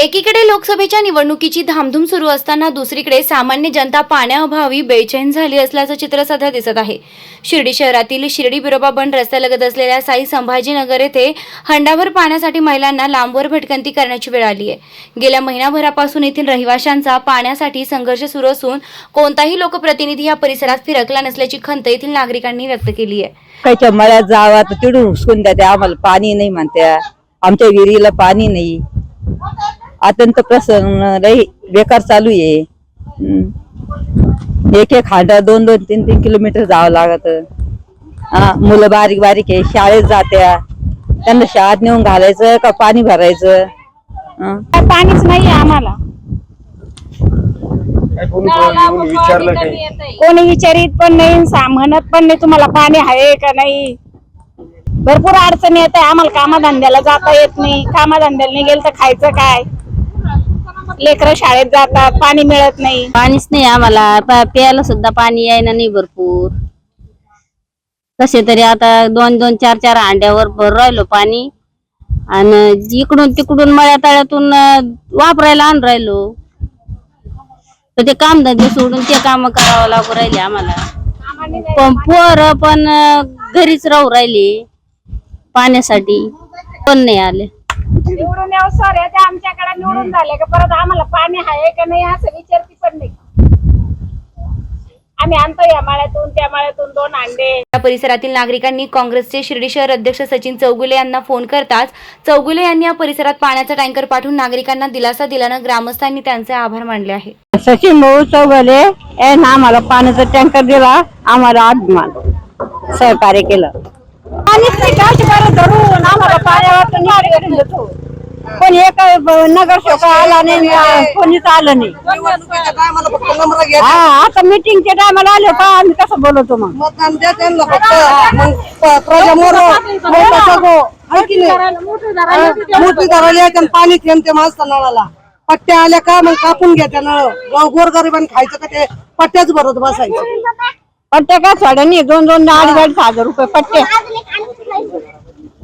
एकीकडे लोकसभेच्या निवडणुकीची धामधूम सुरू असताना दुसरीकडे सामान्य जनता पाण्याअभावी बेचैन झाली असल्याचं चित्र सध्या दिसत आहे. शिर्डी शहरातील शिर्डी बिरोबा बंड रस्त्यालगत असलेल्या साई संभाजीनगर येथे हंडाभर पाण्यासाठी महिलांना लांबवर भटकंती करण्याची वेळ आली आहे. गेल्या महिनाभरापासून येथील रहिवाशांचा पाण्यासाठी संघर्ष सुरू असून कोणताही लोकप्रतिनिधी या परिसरात फिरकला नसल्याची खंत येथील नागरिकांनी व्यक्त केली आहे. मला जावा तिडून हुसकून द्या आम्हाला पाणी नाही म्हणत्या. आमच्या विहिरीला पाणी नाही. अत्यंत प्रसन्न लई बेकार चालू आहे. हम्म. एक एक हांडा दोन दोन तीन तीन किलोमीटर जावं लागत. हा मुलं बारीक बारीक आहे शाळेत जात्या. त्यांना शाळेत नेऊन घालायचं का पाणी भरायचं? पाणीच नाही आम्हाला. कोणी विचारित पण नाही म्हणत पण नाही तुम्हाला पाणी आहे का नाही. भरपूर अडचणी येत आहे आम्हाला कामाधंद्याला जाता येत नाही. कामाधंद्याला नाही गेलं तर खायचं काय? लेकरं शाळेत जातात पाणी मिळत नाही. पाणीच नाही आम्हाला. प- प्यायला सुद्धा पाणी यायला नाही भरपूर. कसे तरी आता दोन दोन चार चार हांड्यावर भर राहिलो पाणी. आणि इकडून तिकडून मळ्या तळ्यातून अं, वापरायला आण राहिलो. तर ते काम धंदे सोडून ते काम करावं लागू राहिले आम्हाला. पण पोर पण अं, घरीच राहू राहिले. पाण्यासाठी पण नाही आले. निवडून येऊ सर ते आमच्याकडे निवडून झाले का परत आम्हाला पाणी आहे का नाही असं विचारती पण नाही. आम्ही आणतो या माळ्यातून त्या माळ्यातून दोन अंडे. या परिसरातील नागरिकांनी काँग्रेसचे शिर्डी शहर अध्यक्ष सचिन चौगुले यांना फोन करताच चौगुले यांनी या परिसरात पाण्याचा टँकर पाठवून नागरिकांना दिलासा दिल्यानं ग्रामस्थांनी त्यांचे आभार मानले आहे सचिन भाऊ चौगले यांनी आम्हाला पाण्याचा टँकर दिला आम्हाला अभिमान सहकार्य केलं. नाही काच बरं धरून आम्हाला पाण्यावर निवडून देतो. पण एक नगरसेवक आला नाही कोणीच आलं नाही. हा आता मीटिंगच्या टायमाला आले का आम्ही कसं बोलवतो मग? मोठा धरायला आणि पाणी थेंबते माणसा नळाला. पट्ट्या आल्या का मग कापून घ्या त्या नळ. गोरगरिबांनी खायचं का ते पट्ट्याच भरत बसायचं. पट्टे काय नाही दोन दोन अडीच अडीच हजार रुपये पट्टे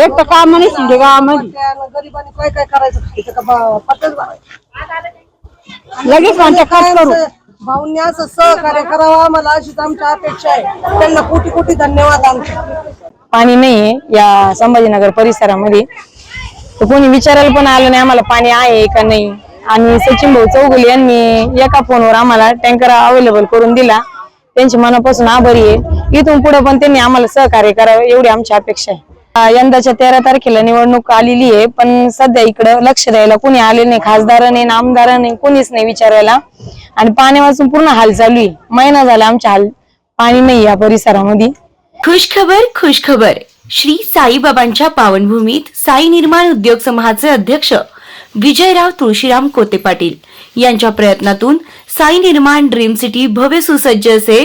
एक तर काम नाही शिंदे गावामध्ये. गरिबांनी काय काय करायचं खायचं का ब- पट्ट्याच भरायचं लगेच म्हणते कट करू. भाऊंनी असं सहकार्य करावं आम्हाला अशीच आमची अपेक्षा आहे. त्यांना कोटी कोटी धन्यवाद आमचे. पाणी नाहीये या संभाजीनगर परिसरामध्ये. तर कोणी विचारायला पण आलं नाही आम्हाला पाणी आहे का नाही? आणि सचिन भाऊ चौगुले यांनी एका फोनवर आम्हाला टँकर अवेलेबल करून दिला. त्यांची मनापासून आभारी आहे. इथून पुढे पण त्यांनी आम्हाला सहकार्य करावं एवढी आमची अपेक्षा आहे. यंदाच्या तेरा तारखेला निवडणूक आलेली आहे पण सध्या इकडं लक्ष द्यायला कोणी आले नाही. खासदार नाही आमदार नाही कोणीच नाही विचारायला. आणि पाण्यापासून पूर्ण हाल चालू आहे. महिना झाला आमच्या हाल पाणी नाही या परिसरामध्ये. खुश खबर खुश खबर. श्री साईबाबांच्या पावनभूमीत साई निर्माण उद्योग समूहाचे अध्यक्ष विजयराव तुळशीराम कोते पाटील यांच्या प्रयत्नातून साई निर्माण ड्रीम सिटी भव्य सुसज्ज असे